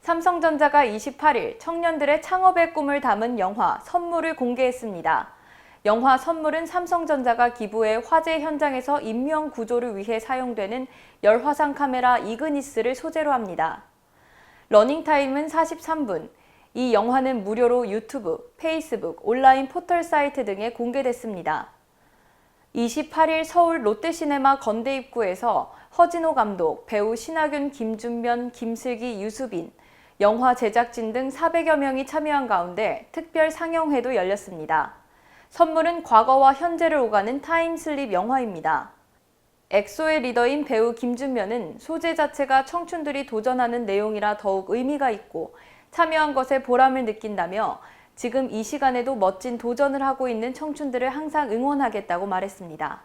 삼성전자가 28일 청년들의 창업의 꿈을 담은 영화 선물을 공개했습니다. 영화 선물은 삼성전자가 기부해 화재 현장에서 인명 구조를 위해 사용되는 열화상 카메라 이그니스를 소재로 합니다. 러닝타임은 43분. 이 영화는 무료로 유튜브, 페이스북, 온라인 포털 사이트 등에 공개됐습니다. 28일 서울 롯데시네마 건대 입구에서 허진호 감독, 배우 신하균, 김준면, 김슬기, 유수빈, 영화 제작진 등 400여 명이 참여한 가운데 특별 상영회도 열렸습니다. 선물은 과거와 현재를 오가는 타임슬립 영화입니다. 엑소의 리더인 배우 김준면은 소재 자체가 청춘들이 도전하는 내용이라 더욱 의미가 있고 참여한 것에 보람을 느낀다며 지금 이 시간에도 멋진 도전을 하고 있는 청춘들을 항상 응원하겠다고 말했습니다.